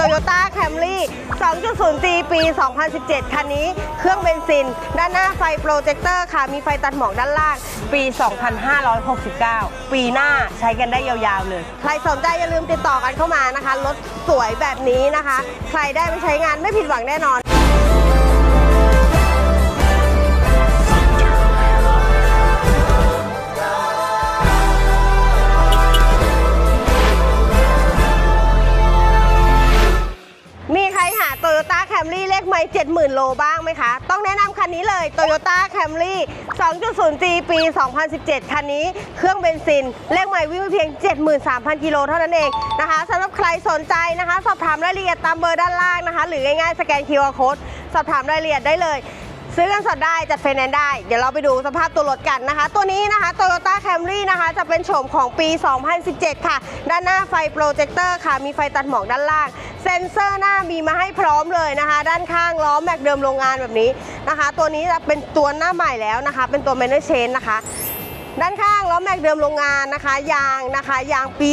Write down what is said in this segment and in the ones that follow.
Toyota Camry 2.0G ปี 2017 คันนี้ เครื่องเบนซิน ด้านหน้าไฟโปรเจคเตอร์ค่ะ มีไฟตัดหมอกด้านล่าง ปี 2569 ปีหน้าใช้กันได้ยาวๆเลย ใครสนใจอย่าลืมติดต่อกันเข้ามานะคะ รถสวยแบบนี้นะคะ ใครได้ไปใช้งานไม่ผิดหวังแน่นอน ลบ้างไหมคะ ต้องแนะนำคันนี้เลย Toyota Camry 2.0G ปี 2017 คันนี้เครื่องเบนซิน เลขหม่วิ่งไปเพียง 73,000 กิโลเท่านั้นเองนะคะสำหรับใครสนใจนะคะ สอบถามรายละเอียดตามเบอร์ด้านล่างนะคะ หรือง่ายๆ สแกน QR Code สอบถามรายละเอียดได้เลย ซื้อกันสดได้จัดไฟแนนซ์ได้ เดี๋ยวเราไปดูสภาพตัวรถกันนะคะ ตัวนี้นะคะ Toyota Camry นะคะ จะเป็นโฉมของปี 2017 ค่ะ ด้านหน้าไฟโปรเจคเตอร์ค่ะ มีไฟตัดหมอกด้านล่าง เซ็นเซอร์หน้ามีมาให้พร้อมเลยนะคะ ด้านข้างล้อแม็กเดิมโรงงานแบบนี้นะคะ ตัวนี้จะเป็นตัวหน้าใหม่แล้วนะคะ เป็นตัว m a n u a l Chain นะคะด้านข้างล้อแม็กเดิมโรงงานนะคะ ยางนะคะยางปี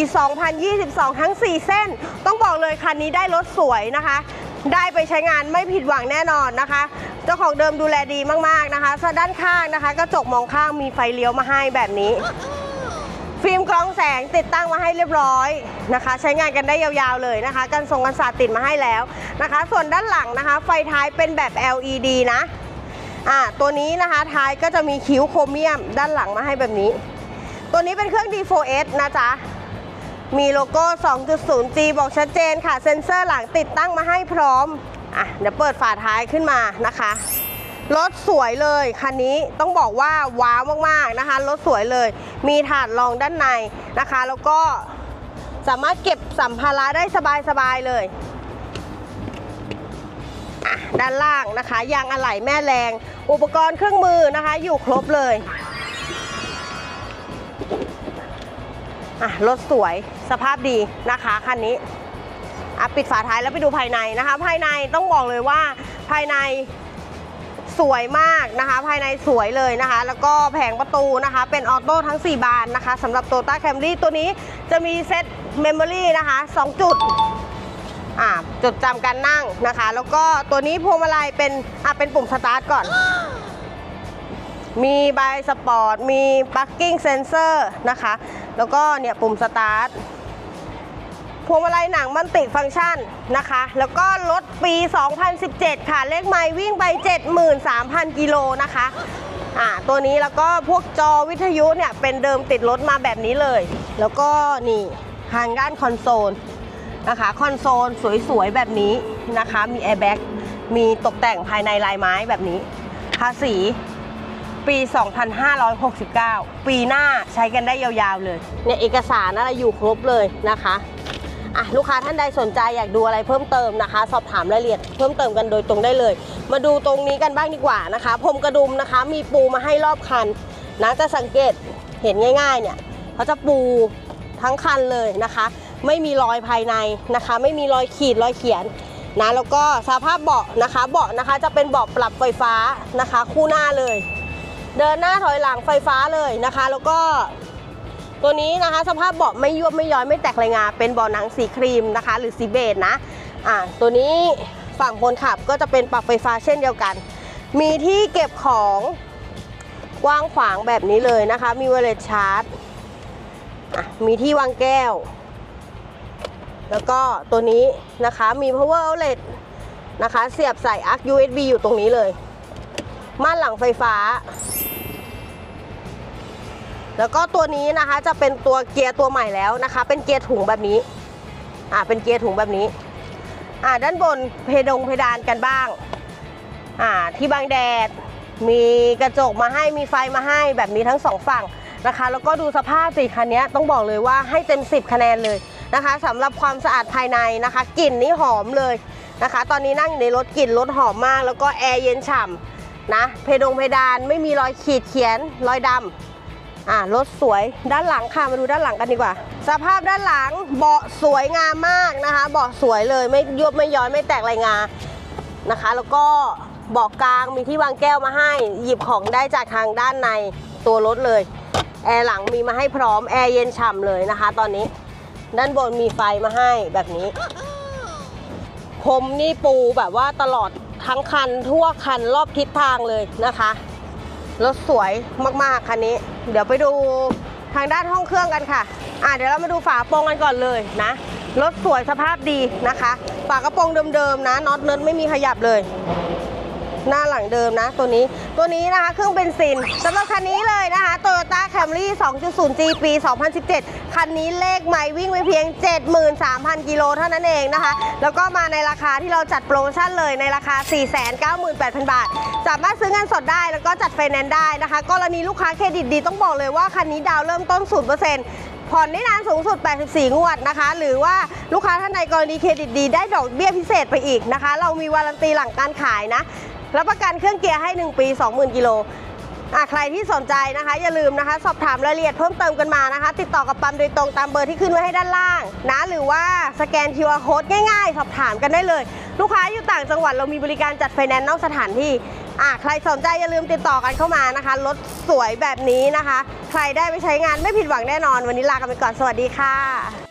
2022 ทั้ง 4 เส้น ต้องบอกเลยคันนี้ได้รถสวยนะคะ ได้ไปใช้งานไม่ผิดหวังแน่นอนนะคะ เจ้าของเดิมดูแลดีมากๆนะคะส่วนด้านข้างนะคะกระจกมองข้างมีไฟเลี้ยวมาให้แบบนี้ ฟิล์มกรองแสงติดตั้งมาให้เรียบร้อยนะคะ ใช้งานกันได้ยาวๆเลยนะคะกันทรงกันศาสตร์ติดมาให้แล้วนะคะ ส่วนด้านหลังนะคะ ไฟท้ายเป็นแบบ LED นะอ่าตัวนี้นะคะท้ายก็จะมีคิ้วโครเมียมด้านหลังมาให้แบบนี้ ตัวนี้เป็นเครื่อง D4S นะจ๊ะมีโลโก้ 2.0G บอกชัดเจนค่ะ เซ็นเซอร์หลังติดตั้งมาให้พร้อม อะเดี๋ยวเปิดฝาท้ายขึ้นมานะคะ รถสวยเลยคันนี้ต้องบอกว่าว้าวมากๆนะคะ รถสวยเลย มีถาดรองด้านในนะคะ แล้วก็สามารถเก็บสัมภาระได้สบาย ๆ เลยด้านล่างนะคะยางอะไหล่แม่แรง อุปกรณ์เครื่องมือนะคะ อยู่ครบเลยอะรถสวยสภาพดีนะคะคันนี้ อะปิดฝาท้ายแล้วไปดูภายในนะคะ ภายในต้องบอกเลยว่าภายในสวยมากนะคะ ภายในสวยเลยนะคะ แล้วก็แผงประตูนะคะ เป็นออโต้ทั้ง 4 บานนะคะสำหรับ Toyota Camry ตัวนี้จะมีเซตเมมโมรี่นะคะ 2 จุดอะจดจำการนั่งนะคะ แล้วก็ตัวนี้พวงมาลัยเป็นอะเป็นปุ่มสตาร์ทก่อน มีใบสปอร์ต มีปักกิ้งเซนเซอร์นะคะ แล้วก็เนี่ยปุ่มสตาร์ท พวงมาลัยหนังมันติฟังก์ชันนะคะ แล้วก็รถปี 2017 ค่ะ เลขไมล์วิ่งไป 73,000 กิโลนะคะอ่าตัวนี้แล้วก็พวกจอวิทยุเนี่ยเป็นเดิมติดรถมาแบบนี้เลย แล้วก็นี่ทางด้านคอนโซลนะคะคอนโซลสวยๆ แบบนี้นะคะ มีแอร์แบ็กมีตกแต่งภายในลายไม้แบบนี้ ภาษีปี 2569 ปีหน้าใช้กันได้ยาวๆเลยเนี่ยเอกสารอะไรอยู่ครบเลยนะคะ อะลูกค้าท่านใดสนใจอยากดูอะไรเพิ่มเติมนะคะ สอบถามรายละเอียดเพิ่มเติมกันโดยตรงได้เลย มาดูตรงนี้กันบ้างดีกว่านะคะพรมกระดุมนะคะ มีปูมาให้รอบคันนะจะสังเกตเห็นง่าย ๆ เนี่ยเขาจะปูทั้งคันเลยนะคะ ไม่มีรอยภายในนะคะ ไม่มีรอยขีดรอยเขียนนะแล้วก็สภาพเบาะนะคะเบาะนะคะจะเป็นเบาะปรับไฟฟ้านะคะ คู่หน้าเลย เดินหน้าถอยหลังไฟฟ้าเลยนะคะ แล้วก็ ตัวนี้นะคะสภาพเบาะไม่ยวบไม่ย้อยไม่แตกรายงา เป็นเบาะหนังสีครีมนะคะ หรือสีเบจนะอ่าตัวนี้ฝั่งคนขับก็จะเป็นปรับไฟฟ้าเช่นเดียวกัน มีที่เก็บของกว้างขวางแบบนี้เลยนะคะ มีเวเลตชาร์จมีที่วางแก้ว แล้วก็ตัวนี้นะคะมี power outlet นะคะ เสียบใส่อัก USB อยู่ตรงนี้เลย ม่านหลังไฟฟ้า แล้วก็ตัวนี้นะคะจะเป็นตัวเกียร์ตัวใหม่แล้วนะคะ เป็นเกียร์ถุงแบบนี้อ่าเป็นเกียร์ถุงแบบนี้อ่าด้านบนเพดงเพดานกันบ้างอ่าที่บางแดดมีกระจกมาให้มีไฟมาให้แบบนี้ทั้งสองฝั่งนะคะ แล้วก็ดูสภาพสิคันนี้ต้องบอกเลยว่าให้เต็ม 10 คะแนนเลยนะคะสำหรับความสะอาดภายในนะคะกลิ่นนี่หอมเลยนะคะ ตอนนี้นั่งอยู่ในรถกลิ่นรถหอมมาก แล้วก็แอร์เย็นฉ่ำนะเพดงเพดานไม่มีรอยขีดเขียนรอยดำ อ่ารถสวยด้านหลังค่ะมาดูด้านหลังกันดีกว่า สภาพด้านหลังเบาะสวยงามมากนะคะ เบาะสวยเลยไม่ยุบไม่ย้อยไม่แตกลายงานะคะ แล้วก็เบาะกลางมีที่วางแก้วมาให้ หยิบของได้จากทางด้านในตัวรถเลยแอร์หลังมีมาให้พร้อมแอร์เย็นฉ่ำเลยนะคะ ตอนนี้ด้านบนมีไฟมาให้แบบนี้พรมนี่ปูแบบว่าตลอดทั้งคันทั่วคันรอบทิศทางเลยนะคะ รถสวยมากๆคันนี้ เดี๋ยวไปดูทางด้านห้องเครื่องกันค่ะ อะเดี๋ยวเรามาดูฝาโปรงกันก่อนเลยนะ รถสวยสภาพดีนะคะ ฝากระโปรงเดิมๆนะ น็อตเนิร์ดไม่มีขยับเลย หน้าหลังเดิมนะ ตัวนี้ ตัวนี้นะคะ เครื่องเบนซินสำหรับคันนี้เลยนะคะ Camry 2.0G ปี 2017 คันนี้เลขไม่วิ่งไปเพียง 73,000 กิโลเท่านั้นเองนะคะ แล้วก็มาในราคาที่เราจัดโปรโมชั่นเลยในราคา 498,000 บาท สามารถซื้อเงินสดได้แล้วก็จัดไฟแนนซ์ได้นะคะ กรณีลูกค้าเครดิตดีต้องบอกเลยว่าคันนี้ดาวเริ่มต้น 0%ผ่อนได้นานสูงสุด 84 งวดนะคะ หรือว่าลูกค้าท่านใดกรณีเครดิตดีได้ดอกเบี้ยพิเศษไปอีกนะคะ เรามีวารันตีหลังการขายนะ รับประกันเครื่องเกียร์ให้ 1 ปี 20,000 กิโล อะใครที่สนใจนะคะ อย่าลืมนะคะ สอบถามรายละเอียดเพิ่มเติมกันมานะคะ ติดต่อกับปั๊มโดยตรงตามเบอร์ที่ขึ้นไว้ให้ด้านล่างนะหรือว่าสแกน QR Code ง่ายๆ สอบถามกันได้เลย ลูกค้าอยู่ต่างจังหวัดเรามีบริการจัดไฟแนนซ์นอกสถานที่อะใครสนใจอย่าลืมติดต่อกันเข้ามานะคะรถสวยแบบนี้นะคะ ใครได้ไปใช้งานไม่ผิดหวังแน่นอน วันนี้ลากันไปก่อนสวัสดีค่ะ